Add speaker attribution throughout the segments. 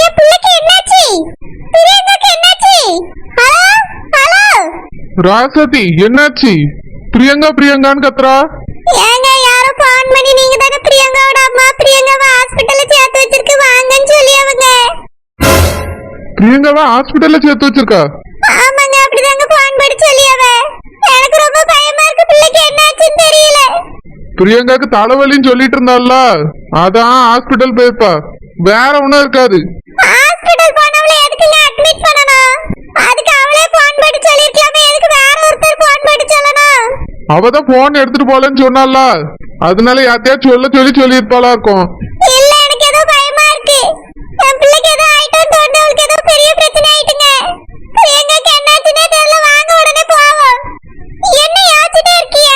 Speaker 1: என் பிள்ளைக்கு என்னாச்சு? பிரியங்காக்கு என்னாச்சு? ஹலோ? ஹலோ?
Speaker 2: ராசதி என்னாச்சு? பிரியங்கா பிரியங்கான்னு கத்துறா?
Speaker 1: ஏங்க யாரோ ஃபோன் பண்ணி நீங்க தானே பிரியங்காவோட அம்மா பிரியங்காவை ஹாஸ்பிட்டல்ல சேர்த்து வச்சிருக்கு வாங்கன்னு சொல்லி அவங்க.
Speaker 2: பிரியங்காவை ஹாஸ்பிட்டல்ல சேர்த்து வச்சிருக்கா?
Speaker 1: ஆமாங்க அப்படிதாங்க ஃபோன் பண்ணி சொல்லி அவ. எனக்கு ரொம்ப பயமா இருக்கு பிள்ளைக்கு என்னாச்சுன்னு தெரியல.
Speaker 2: பிரியங்காக்கு தலைவலின்னு சொல்லிட்டு இருந்தால அதான் ஹாஸ்பிட்டல் போயிருப்பா வேற ஒண்ணும் இருக்காது.
Speaker 1: ஹாஸ்பிடல் போனவளை எதுக்குங்க அட்மிட் பண்ணணும்? அதுக்கு அவளே ஃபோன் பண்ணி சொல்லிருக்கலாமே எதுக்கு வேற ஒருத்தர் ஃபோன் பண்ணி சொல்லணும்?
Speaker 2: அவதான் போன் எடுத்துட்டு போலன்னு சொன்னால அதனால யார்த்தையாச்சும் சொல்ல சொல்லி சொல்லியிருப்பாளா இருக்கும்
Speaker 1: இல்ல எனக்கு ஏதோ பயமா இருக்கு என் பிள்ளைக்கு ஏதோ ஆயிட்டோன்னு தோணுது அவளுக்கு ஏதோ பெரிய பிரச்சனை ஆயிட்டுங்க எங்களுக்கு என்னாச்சுன்னே தெரியல வாங்க உடனே போவோம் என்ன யோசிச்சுட்டே இருக்கிய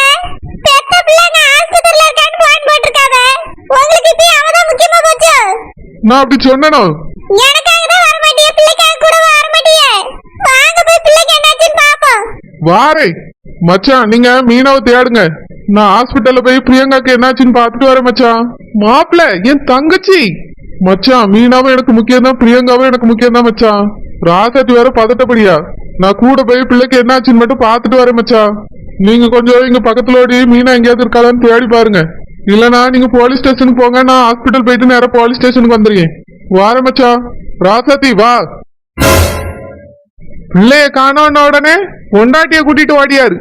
Speaker 1: பெத்த பிள்ளைங்க ஆஸ்பத்திரியில இருக்கான்னு போன் போட்டிருக்காவ உங்களுக்கு இப்ப அவதான் முக்கியமா போச்சு
Speaker 2: நான் அப்படி சொன்னனோ?
Speaker 1: வர மாட்டிய பிள்ளைக்காக கூட வர மாட்டிய வாங்க போய் பிள்ளைக்கு என்னாச்சுன்னு பாப்போம்.
Speaker 2: வாரே மச்சான் நீங்க மீனாவை தேடுங்க. நான் ஹாஸ்பிட்டல்ல போய் பிரியங்காக்கு என்னாச்சுன்னு பார்த்துட்டு வரேன் மச்சான். மாப்பிள்ள என் தங்கச்சி. மச்சான் மீனாவும் எனக்கு முக்கியம் தான் பிரியங்காவும் எனக்கு முக்கியம் தான் மச்சான். ராசாத்தி வேற பதட்டப்படியா. நான் கூட போய் பிள்ளைக்கு என்னாச்சுன்னு மட்டும் பார்த்துட்டு வரேன் மச்சான். நீங்க கொஞ்சம் இங்க பக்கத்துல ஓடி மீனா எங்கேயாவது இருக்காளான்னு தேடி பாருங்க. இல்லனா நீங்க போலீஸ் ஸ்டேஷனுக்கு போங்க நான் ஹாஸ்பிட்டல் போயிட்டு நேரம் போலீஸ் ஸ்டேஷனுக்கு வந்துருக்கேன். வாரேன் மச்சான் ராசாத்தி வா. பிள்ளைய காணோன்ன உடனே பொண்டாட்டிய கூட்டிட்டு ஓடியாரு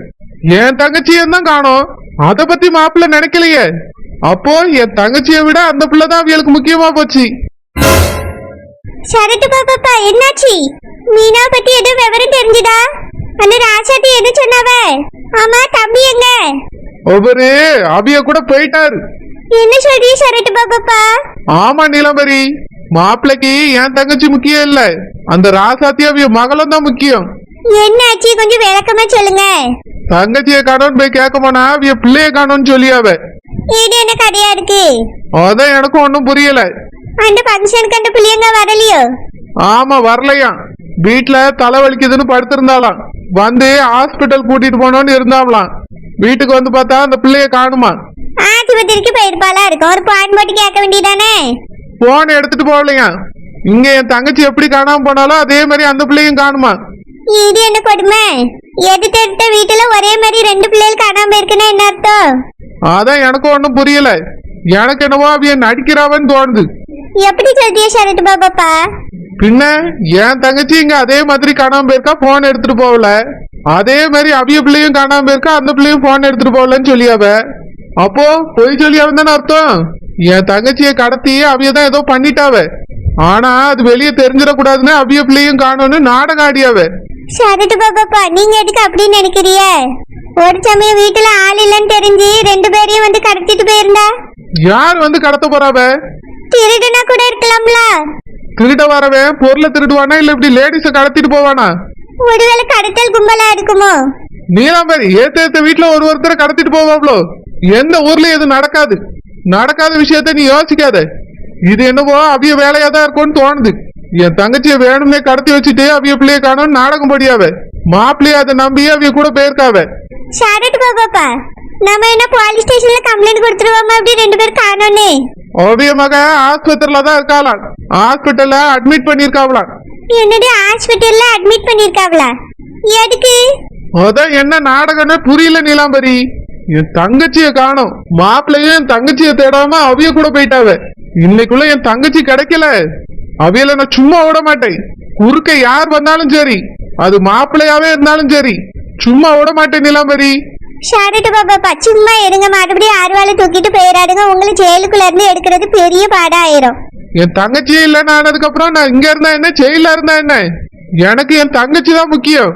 Speaker 2: என் தங்கச்சியும் தான் காணோம். அத பத்தி மாப்பிள்ள நினைக்கலையே. அப்போ என் தங்கச்சியை விட அந்த பிள்ளை தான் அவளுக்கு முக்கியமா போச்சு.
Speaker 1: சரட்டு பாப்பாப்பா என்னாச்சு? மீனா பத்தி எதுவும் விவரம் தெரிஞ்சுதா? அந்த ராசாத்தி எது சொன்னாவ? ஆமா தம்பி எங்க?
Speaker 2: ஒவ்வொரு அவிய கூட போயிட்டாரு.
Speaker 1: என்ன சொல்றீ சரட்டு பாப்பாப்பா
Speaker 2: ஆமா நீலம்பரி மாப்பிள்ளைக்கு என் தங்கச்சி முக்கியம் இல்ல. அந்த ராசாத்தி அவிய மகளும் தான் முக்கியம்.
Speaker 1: என்னாச்சு கொஞ்சம் விளக்கமா சொல்லுங்க.
Speaker 2: தங்கச்சியை காணோன்னு போய் கேட்க போனா அவிய பிள்ளைய காணோன்னு சொல்லியாவ.
Speaker 1: இது என்ன கதையா இருக்கு?
Speaker 2: அதான் எனக்கும் ஒன்னும் புரியல.
Speaker 1: அந்த ஃபங்க்ஷனுக்கு அந்த பிள்ளைங்க வரலையோ?
Speaker 2: ஆமா வரலையாம் வீட்டுல தலை வலிக்குதுன்னு படுத்திருந்தாளாம். வந்து ஹாஸ்பிட்டல் கூட்டிட்டு போனோம்னு இருந்தாவலாம் வீட்டுக்கு வந்து பார்த்தா அந்த பிள்ளைய காணுமா?
Speaker 1: ஆஸ்பத்திரிக்கு போயிருப்பாளா? இருக்கும். ஒரு பான் போட்டு கேட்க வேண்டியதானே?
Speaker 2: போன் எடுத்துட்டு போகலையா இங்க என் தங்கச்சி எப்படி காணாம போனாலும் அதே மாதிரி அந்த பிள்ளையும் காணுமா?
Speaker 1: இது என்ன கொடுமை? எடுத்த எடுத்த வீட்டுல ஒரே மாதிரி ரெண்டு பிள்ளைகள் காணாம போயிருக்குன்னா என்ன அர்த்தம்?
Speaker 2: அதான் எனக்கும் ஒன்றும் புரியல. எனக்கு என்னவோ அவிய நடிக்கிறாவன்னு தோணுது.
Speaker 1: எப்படி சொல்றிய சரட்டு பாப்பாப்பா
Speaker 2: பின்ன என் தங்கச்சி இங்க அதே மாதிரி காணாம போயிருக்கா? போன் எடுத்துட்டு போகல. அதே மாதிரி அவிய பிள்ளையும் காணாம போயிருக்கா அந்த பிள்ளையும் போன் எடுத்துட்டு போகலன்னு சொல்லியாவ அப்போ பொய் சொல்லியாவன் தானே அர்த்தம்? என் தங்கச்சியை கடத்தி அவிய தான் ஏதோ பண்ணிட்டாவ ஆனா அது வெளியே தெரிஞ்சிடக்கூடாதுன்னு அவிய பிள்ளையும் காணோன்னு நாடகம் ஆடியாவ
Speaker 1: சரட்டு பாப்பாப்பா நீங்க எதுக்கு அப்படின்னு நினைக்கிறிய ஒரு சமயம் வீட்டுல ஆள் இல்லைன்னு தெரிஞ்சு ரெண்டு பேரையும் வந்து கடத்திட்டு போயிருந்தா?
Speaker 2: யார் வந்து கடத்த போறாவ
Speaker 1: திருடுனா கூட இருக்கலாம்ல.
Speaker 2: திருட வரவன் பொருளை திருடுவானா இல்ல இப்படி லேடிஸ கடத்திட்டு போவானா?
Speaker 1: ஒருவேளை கடத்தல் கும்பலா இருக்குமோ?
Speaker 2: நீலாம்பரி ஏத்த ஏத்த வீட்டுல ஒரு ஒருத்தரை கடத்திட்டு போவாப்ளோ? எந்த ஊர்லயும் இது நடக்காது. நடக்காத விஷயத்த நீ யோசிக்காத. இது என்னவோ அவிய வேலையா தான் இருக்கும்னு தோணுது. என் தங்கச்சியை வேணும்னே கடத்தி வச்சுட்டு அவிய பிள்ளைய காணும் நாடகம் படியாவ. மாப்பிள்ளைய அதை நம்பி அவிய கூட போயிருக்காவ.
Speaker 1: சரட்டு பாப்பாப்பா நம்ம என்ன போலீஸ் ஸ்டேஷன்ல கம்ப்ளைண்ட் கொடுத்துருவோமா அப்படி ரெண்டு பேரும் காணோன்னு
Speaker 2: அவிய மக ஆஸ்பத்திரியில தான் இருக்காளாம். ஹாஸ்பிட்டல்ல அட்மிட் பண்ணிருக்காவலாம்
Speaker 1: என்னடி ஹாஸ்பிட்டல்ல அட்மிட் பண்ணிருக்காங்களா எதுக்கு?
Speaker 2: அதான் என்ன நாடகம்னு புரியல நீலாம்பரி. என் தங்கச்சிய காணோம். மாப்பிள்ளையும் என் தங்கச்சிய தேடாம அவிய கூட போயிட்டாவ. இன்னைக்குள்ள என் தங்கச்சி கிடைக்கல. அவியல நான் சும்மா விட மாட்டேன். குறுக்க யார் வந்தாலும் சரி. அது மாப்பிள்ளையாவே இருந்தாலும் சரி. சும்மா விட மாட்டேன் நீலாம்பரி.
Speaker 1: ஷாரட்டு பாப்பாப்பா சும்மா எடுங்க மறுபடியும் ஆர்வால தூக்கிட்டு போயிடாதுங்க உங்களை ஜெயிலுக்குள்ள இருந்து எடுக்கிறது பெரிய பாடா ஆயிரும்
Speaker 2: என் தங்கச்சியே இல்லைன்னு ஆனதுக்கு அப்புறம் நான் இங்க இருந்தா என்ன? ஜெயில இருந்தா என்ன? எனக்கு என் தங்கச்சி தான் முக்கியம்.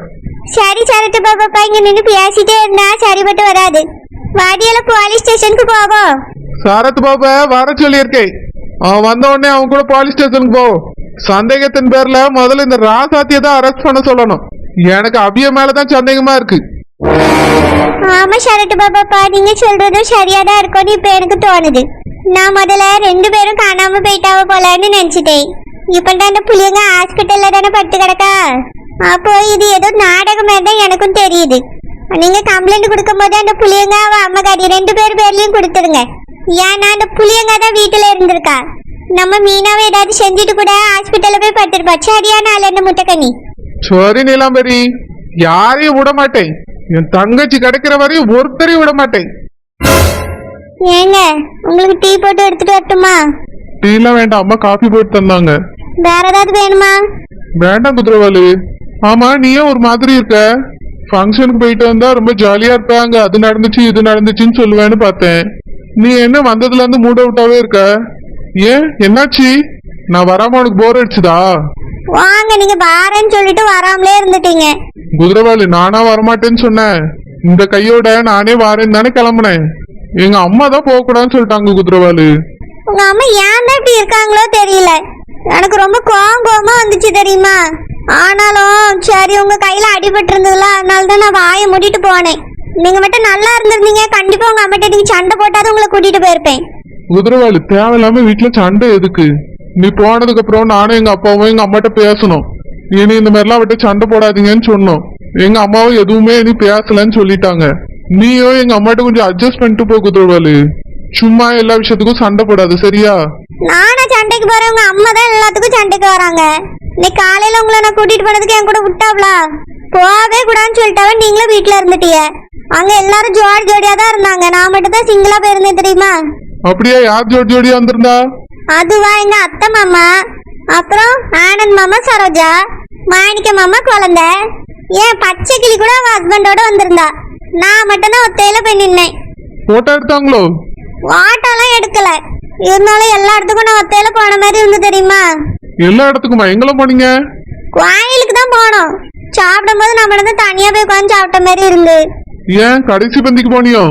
Speaker 1: சரி சரட்டு பாப்பாப்பா இங்க நின்று பேசிட்டே இருந்தா சரிப்பட்டு வராது. வாடியால போலீஸ் ஸ்டேஷனுக்கு போவோம்
Speaker 2: சரத் பாபா வர சொல்லியிருக்கேன். அவன் வந்த உடனே அவன் கூட போலீஸ் ஸ்டேஷனுக்கு போ. சந்தேகத்தின் பேர்ல முதல்ல இந்த ராசாத்தியை தான் அரெஸ்ட் பண்ண சொல்லணும். எனக்கு அபிய மேலதான் சந்தேகமா இருக்கு.
Speaker 1: ஆமா ஷரட்டு பாப்பாப்பா நீங்க சொல்றதும் சரியா தான் இருக்கும்னு இப்ப எனக்கு தோணுது. நான் முதல்ல ரெண்டு பேரும் காணாம போயிட்டாவ போலான்னு நினைச்சிட்டேன். இப்பண்டா அந்த புளியங்க ஹாஸ்பிட்டல்ல தானே பட்டு கிடக்கா? அப்போ இது ஏதோ நாடகம் தான் எனக்கும் தெரியுது. நீங்க கம்ப்ளைண்ட் கொடுக்கும் போது அந்த புளியங்க அவ அம்மகாரி ரெண்டு பேர் பேர்லயும் கொடுத்துருங்க ஏன்னா அந்த புளியங்க தான் வீட்டுல இருந்திருக்கா. நம்ம மீனாவை ஏதாவது செஞ்சுட்டு கூட ஹாஸ்பிட்டல்ல போய் படுத்துருப்பா. சரியா ஆள் என்ன முட்டைக்கண்ணி
Speaker 2: சரி நீலாம்பரி யாரையும் விட மாட்டேன் என் தங்கச்சி கிடைக்கிற வரையும் ஒருத்தரையும் விட மாட்டேன்
Speaker 1: ஏங்க உங்களுக்கு டீ போட்டு எடுத்துட்டு வரட்டுமா?
Speaker 2: டீலாம் வேண்டாம் அம்மா காஃபி போட்டு தந்தாங்க.
Speaker 1: வேற ஏதாவது வேணுமா?
Speaker 2: வேண்டாம் குதிரவாளு ஆமா நீயே ஒரு மாதிரி இருக்க. ஃபங்க்ஷனுக்கு போயிட்டு வந்தா ரொம்ப ஜாலியா இருப்பாங்க. அது நடந்துச்சு இது நடந்துச்சுன்னு சொல்லுவேன்னு பார்த்தேன். நீ என்ன வந்ததுல இருந்து மூட் அவுட்டாவே இருக்க? ஏன்? என்னாச்சு? நான் வராம உனக்கு போர் அடிச்சுதா?
Speaker 1: வாங்க நீங்க வாரேன்னு சொல்லிட்டு வராமலே இருந்துட்டீங்க.
Speaker 2: குதிரவாளு நானா வரமாட்டேன்னு சொன்னேன். இந்த கையோட நானே வாரேன்னு தானே கிளம்புனேன். எங்க அம்மா தான் போக கூடாதுன்னு சொல்லிட்டாங்க குதிரவாளு
Speaker 1: உங்க அம்மா ஏன் இப்படி இருக்காங்களோ தெரியல. எனக்கு ரொம்ப கோவம் கோவமா வந்துச்சு தெரியுமா? ஆனாலும் சரி உங்க கையில அடிபட்டு இருந்ததுல அதனால தான் நான் வாயை மூடிட்டு போனேன். நீங்க மட்டும் நல்லா இருந்திருந்தீங்க. கண்டிப்பா உங்க அம்மாட்ட நீங்க சண்டை போட்டாதான் உங்களை கூட்டிட்டு போயிருப்பேன்.
Speaker 2: குதிரவாளு தேவையில்லாம வீட்டுல சண்டை எதுக்கு? நீ போனதுக்கு அப்புறம் நானும் எங்க அப்பாவும் எங்க அம்மாட்ட பேசணும். இனி இந்த மாதிரிலாம் விட்டு சண்டை போடாதீங்கன்னு சொன்னோம். எங்க அம்மாவும் எதுவுமே இனி பேசலன்னு சொல்லிட்டாங்க. நீயும் எங்க அம்மாட்ட கொஞ்சம் அட்ஜஸ்ட் பண்ணிட்டு போ குதிரவாளு சும்மா எல்லா விஷயத்துக்கும் சண்டை போடாது சரியா?
Speaker 1: நானா சண்டைக்கு போறேன் உங்க அம்மா தான் எல்லாத்துக்கும் சண்டைக்கு வராங்க. இன்னைக்கு காலையில உங்களை நான் கூட்டிட்டு போனதுக்கு என் கூட விட்டாவளா போகவே கூடாதுன்னு சொல்லிட்டாவே நீங்களும் வீட்டுல இருந்துட்டீங்க அங்க எல்லாரும் ஜோடி ஜோடியா தான் இருந்தாங்க. நான் மட்டும் தான் சிங்கிளா போயிருந்தேன் தெரியுமா?
Speaker 2: அப்படியே? யார் ஜோடி ஜோடியா வந்திருந்தா?
Speaker 1: அதுவா எங்க அத்தை மாமா அப்புறம் ஆனந்த் மாமா சரோஜா மாணிக்க மாமா குழந்தை. ஏன் பச்சை கிளி கூட அவ ஹஸ்பண்டோட வந்திருந்தா. நான் மட்டும்தான் ஒத்தையில போய் நின்னேன்.
Speaker 2: போட்டோ எடுத்தாங்களோ?
Speaker 1: வாட்டெல்லாம் எடுக்கல. இருந்தாலும் எல்லா இடத்துக்கும் நான் ஒத்தையில போன மாதிரி இருந்து தெரியுமா?
Speaker 2: எல்லா இடத்துக்குமா? எங்கெல்லாம் போனீங்க?
Speaker 1: கோயிலுக்கு தான் போனோம். சாப்பிடும்போது நம்ம வந்து தனியா போய் உட்காந்து சாப்பிட்ட மாதிரி இருந்து.
Speaker 2: ஏன்? கடைசி பந்திக்கு போனியோ?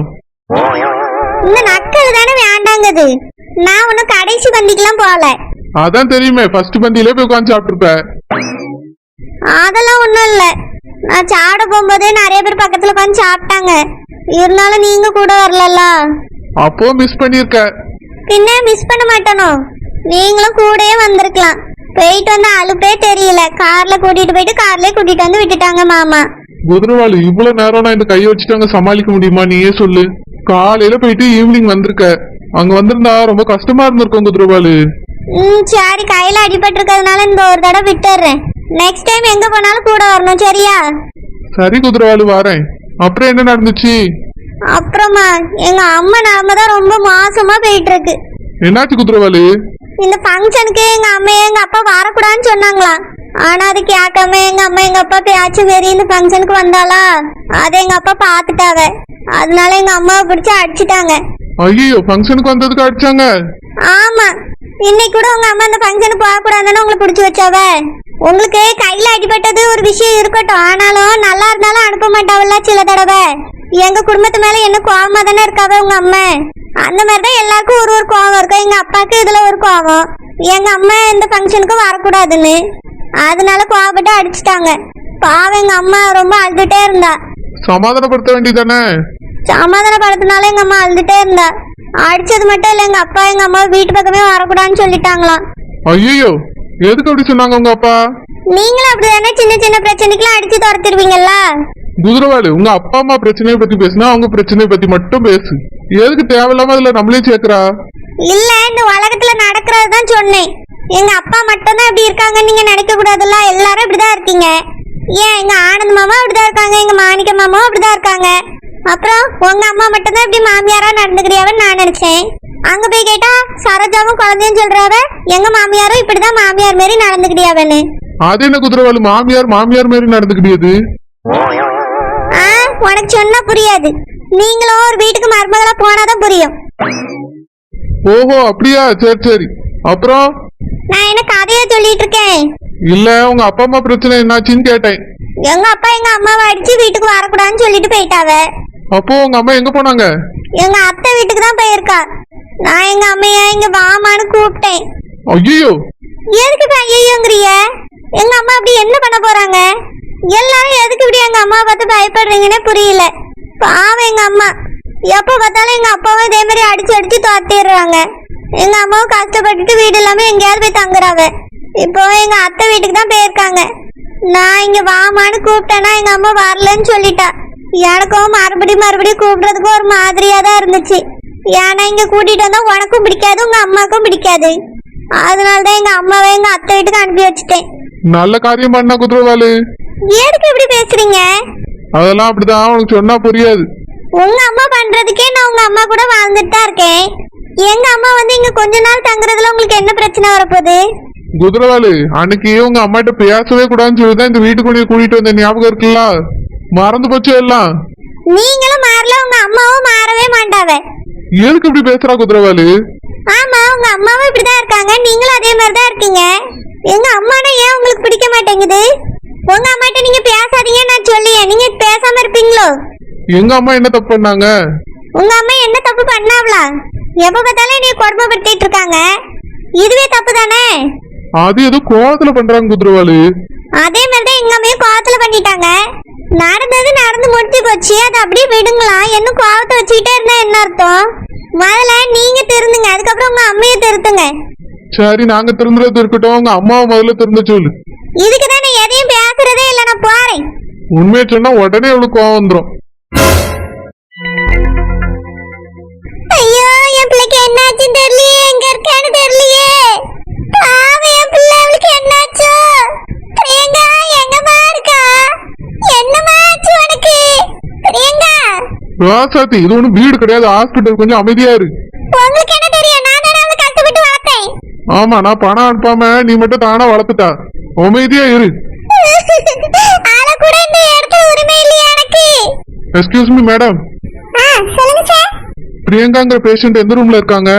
Speaker 1: இந்த நக்கல் தானே வேண்டாங்குது. நான் ஒன்னும் கடைசி பந்திக்கெல்லாம் போகல.
Speaker 2: அதான் தெரியுமே ஃபர்ஸ்ட் பந்தியிலே போய் உட்காந்து சாப்பிட்டுருப்ப.
Speaker 1: அதெல்லாம் ஒண்ணும் இல்ல. நான் சாப்பிட போகும்போதே நிறைய பேர் பக்கத்துல உட்காந்து சாப்பிட்டாங்க. இருந்தாலும் நீங்க கூட வரலல்ல.
Speaker 2: அப்போ மிஸ் பண்ணிருக்க
Speaker 1: பின்ன மிஸ் பண்ண மாட்டேனோ? நீங்களும் கூடயே வந்திருக்கலாம். போயிட்டு வந்த அலுப்பே தெரியல. கார்ல கூட்டிட்டு போயிட்டு கார்லயே கூட்டிட்டு வந்து விட்டுட்டாங்க மாமா.
Speaker 2: குதிரவாளு இவ்வளவு நேரம் நான் இந்த கையை வச்சுட்டு அங்க சமாளிக்க முடியுமா? நீயே சொல்லு. காலையில போயிட்டு ஈவினிங் வந்திருக்க. அங்க வந்திருந்தா ரொம்ப கஷ்டமா இருந்திருக்கும் குதிரவாளு
Speaker 1: ம் சரி கையில அடிபட்டு இருக்கிறதுனால இந்த ஒரு தடவை விட்டுறேன். நெக்ஸ்ட் டைம் எங்க போனாலும் கூட வரணும் சரியா?
Speaker 2: சரி குதிரவாளு வரேன். அப்புறம் என்ன நடந்துச்சு?
Speaker 1: அப்புறமா எங்க அம்மா நிலமை தான் ரொம்ப மோசமா போயிட்டு இருக்கு
Speaker 2: என்னாச்சு குதிரவாளு
Speaker 1: இந்த ஃபங்க்ஷனுக்கு எங்க அம்மா எங்க அப்பா வரக்கூடாதுன்னு சொன்னாங்களாம் ஆனா அது கேட்காம எங்க அம்மா எங்க அப்பா பேச்சு மாரி இந்த ஃபங்க்ஷனுக்கு வந்தாளா? அதை எங்க அப்பா பாத்துட்டாவ அதனால எங்க அம்மாவை பிடிச்சு அடிச்சிட்டாங்க.
Speaker 2: ஐயோ ஃபங்க்ஷனுக்கு வந்ததுக்கு அடிச்சாங்க?
Speaker 1: ஆமா. இன்னைக்கு கூட உங்க அம்மா அந்த ஃபங்க்ஷனுக்கு போக கூடாதுன்னு உங்களை பிடிச்சி வச்சாவ? உங்களுக்கு கையில அடிபட்டது ஒரு விஷயம் இருக்கட்டும். ஆனாலும் நல்லா இருந்தாலும் அனுப்ப மாட்டாவல்ல சில தடவை. எங்க குடும்பத்து மேல என்ன கோவமா தானே இருக்காவ உங்க அம்மா? அந்த மாதிரி தான் எல்லாருக்கும் ஒரு ஒரு கோவம் இருக்கும். எங்க அப்பாவுக்கு இதுல ஒரு கோவம். எங்க அம்மா இந்த ஃபங்க்ஷனுக்கு வரக்கூடாதுன்னு. அதனால கோவப்பட்டு அடிச்சிட்டாங்க. பாவம் எங்க அம்மா ரொம்ப அழுதுட்டே இருந்தா.
Speaker 2: சமாதானப்படுத்த வேண்டியதானே
Speaker 1: சமாதானப்படுத்தினால எங்க அம்மா அழுதுட்டே இருந்தா. அடிச்சது மட்டும் இல்ல எங்க அப்பா எங்க அம்மா வீட்டு பக்கமே வரக்கூடாதுன்னு சொல்லிட்டாங்களாம்.
Speaker 2: ஐயோ எதுக்கு அப்படி சொன்னாங்க உங்க அப்பா?
Speaker 1: நீங்களும் அப்படிதானே சின்ன சின்ன பிரச்சனைக்கெல்லாம் அடிச்சு துரத்திடுவீங்கல்ல?
Speaker 2: குதிரவாளு உங்க அப்பா அம்மா பிரச்சனையை பத்தி பேசினா அவங்க பிரச்சனையை பத்தி மட்டும் பேசு. எதுக்கு தேவையில்லாம அதுல நம்மளே சேர்க்கிறா?
Speaker 1: இல்ல இந்த உலகத்துல நடக்கிறது தான் சொன்னேன். எங்க அப்பா மட்டும்தான் இப்படி இருக்காங்கன்னு நீங்க நினைக்க கூடாதுல்ல எல்லாரும் இப்படிதான் இருக்கீங்க. ஏன் எங்க ஆனந்த் மாமா அப்படிதான் இருக்காங்க எங்க மாணிக்க மாமாவும் அப்படிதான் இருக்காங்க. அப்புறம் உங்க அம்மா மட்டும்தான் இப்படி மாமியாரா நடந்துக்கிறியாவன்னு நான் நினைச்சேன். அங்க போய் கேட்டா சரோஜாவும் குழந்தையும் சொல்றாவ எங்க மாமியாரும் இப்படிதான் மாமியார் மாரி நடந்துக்கிறியாவன்னு
Speaker 2: அது என்ன குதிரவாளு மாமியார் மாமியார் மாதிரி நடந்துக்கிட்டியது?
Speaker 1: உனக்கு சொன்னா புரியாது. நீங்களும் ஒரு வீட்டுக்கு மருமகளா போனாதான் புரியும்.
Speaker 2: ஓஹோ அப்படியா? சரி சரி. அப்புறம்?
Speaker 1: நான் என்ன கதையா சொல்லிட்டு இருக்கேன்
Speaker 2: இல்ல உங்க அப்பா அம்மா பிரச்சனை என்னாச்சுன்னு கேட்டேன்.
Speaker 1: எங்க அப்பா எங்க அம்மாவை அடிச்சு வீட்டுக்கு வரக்கூடாதுன்னு சொல்லிட்டு போயிட்டாவ.
Speaker 2: அப்போ உங்க அம்மா எங்க போனாங்க?
Speaker 1: எங்க அத்தை வீட்டுக்கு தான் போயிருக்கா. நான் எங்க அம்மைய இங்க வாமான்னு கூப்பிட்டேன்.
Speaker 2: ஐயோ
Speaker 1: எதுக்கு ஐயோங்கிறிய எங்க அம்மா அப்படி என்ன பண்ண போறாங்க? எல்லாரும் எதுக்கு இப்படி எங்க அம்மா பார்த்து பயப்படுறீங்கன்னே புரியல. பாவம் எங்க அம்மா. எப்ப பார்த்தாலும் எங்க அப்பாவும் இதே மாதிரி அடிச்சு அடிச்சு துரத்திடுறாங்க. எங்க அம்மாவும் கஷ்டப்பட்டுட்டு வீடு இல்லாம எங்கேயாவது போய் தங்குறாவ. இப்போ எங்க அத்தை வீட்டுக்கு தான் போயிருக்காங்க. நான் இங்க வாமான்னு கூப்பிட்டேன்னா எங்க அம்மா வரலன்னு சொல்லிட்டா. எனக்கும் மறுபடியும் மறுபடியும் கூப்பிடுறதுக்கு ஒரு மாதிரியா தான் இருந்துச்சு. ஏன்னா இங்க கூட்டிட்டு வந்தா உனக்கும் பிடிக்காது உங்க அம்மாக்கும் பிடிக்காது. அதனால தான் எங்க அம்மாவை எங்க அத்தை வீட்டுக்கு அனுப்பி வச்சுட்டேன்.
Speaker 2: நல்ல காரியம் பண்ணா குதிரவாளு.
Speaker 1: எதுக்கு இப்படி பேசுறீங்க?
Speaker 2: அதெல்லாம் அப்படிதான் உனக்கு சொன்னா புரியாது.
Speaker 1: உங்க அம்மா பண்றதுக்கே நான் உங்க அம்மா கூட வாழ்ந்துட்டு தான் இருக்கேன். எங்க அம்மா வந்து இங்க கொஞ்ச நாள் தங்குறதுல உங்களுக்கு என்ன பிரச்சனை வரப்போகுது?
Speaker 2: குதிரவாளு அன்னைக்கு உங்க அம்மாட்ட பேசவே கூடாதுன்னு சொல்லிதான் இந்த வீட்டுக்கு போய் கூட்டிட்டு வந்த ஞாபகம் இருக்குல்ல? மறந்து போச்சு எல்லாம்.
Speaker 1: நீங்களும் மாறல உங்க அம்மாவும் மாறவே மாட்டாவ
Speaker 2: எதுக்கு இப்படி பேசுறா குதிரவாளு
Speaker 1: ஆமா உங்க அம்மாவும் இப்படிதான் இருக்காங்க. நீங்களும் அதே மாதிரி தான் இருக்கீங்க. எங்க அம்மானா ஏன் உங்களுக்கு பிடிக்க மாட்டேங்குது? உங்க அம்மாட்ட நீங்க பேசாதீங்க நான் சொல்லியே. நீங்க பேசாம இருப்பீங்களோ?
Speaker 2: எங்க அம்மா என்ன தப்பு பண்ணாங்க?
Speaker 1: உங்க அம்மா என்ன தப்பு பண்ணாவளா? எப்ப பார்த்தாலும் நீ கொடுமைப்படுத்திட்டு இருக்காங்க. இதுவே தப்பு தானே?
Speaker 2: அது ஏதோ கோவத்துல பண்றாங்க குதிரவாளு
Speaker 1: அதே மாதிரி தான் எங்க அம்மையும் கோவத்துல பண்ணிட்டாங்க. நடந்தது நடந்து முடிச்சு போச்சு அதை அப்படியே விடுங்களா. என்ன கோவத்தை வச்சுக்கிட்டே இருந்தா என்ன அர்த்தம்? முதல்ல நீங்க திருந்துங்க. அதுக்கப்புறம் உங்க அம்மையை திருத்துங்க.
Speaker 2: சரி நாங்க திருந்துறது இருக்கட்டும் உங்க அம்மாவை முதல்ல திருந்த சொல்லு.
Speaker 1: இதுக்கு தான் நான் எதையும் பேசுறதே இல்லை. நான் போறேன்.
Speaker 2: உண்மையை சொன்னா உடனே அவளுக்கு கோவம் வந்துரும்.
Speaker 1: ஐயோ என் பிள்ளைக்கு என்னாச்சுன்னு தெரியலையே. எங்க இருக்கான்னு தெரியலையே பாவம் என் பிள்ளை அவளுக்கு என்னாச்சோ பிரியங்கா எங்கம்மா இருக்கா என்னம்மா ஆச்சு உனக்கு? பிரியங்கா?
Speaker 2: ராசாத்தி இது ஒண்ணும் வீடு கிடையாது. ஹாஸ்பிட்டல் கொஞ்சம் அமைதியா இரு.
Speaker 1: உங்களுக்கு என்ன தெரியும்? நான் தானே அவளை கஷ்டப்பட்டு வளர்த்தேன்.
Speaker 2: ஆமா நான் பணம் அனுப்பாம நீ மட்டும் தானா வளர்த்துட்டா. அமைதியா இரு.
Speaker 1: ஆள கூட இந்த இடத்துல உரிமை இல்லையா எனக்கு?
Speaker 2: எக்ஸ்கியூஸ் மீ மேடம்
Speaker 1: ஆ சொல்லுங்க சார்
Speaker 2: பிரியங்காங்கிற பேஷண்ட் எந்த ரூம்ல இருக்காங்க?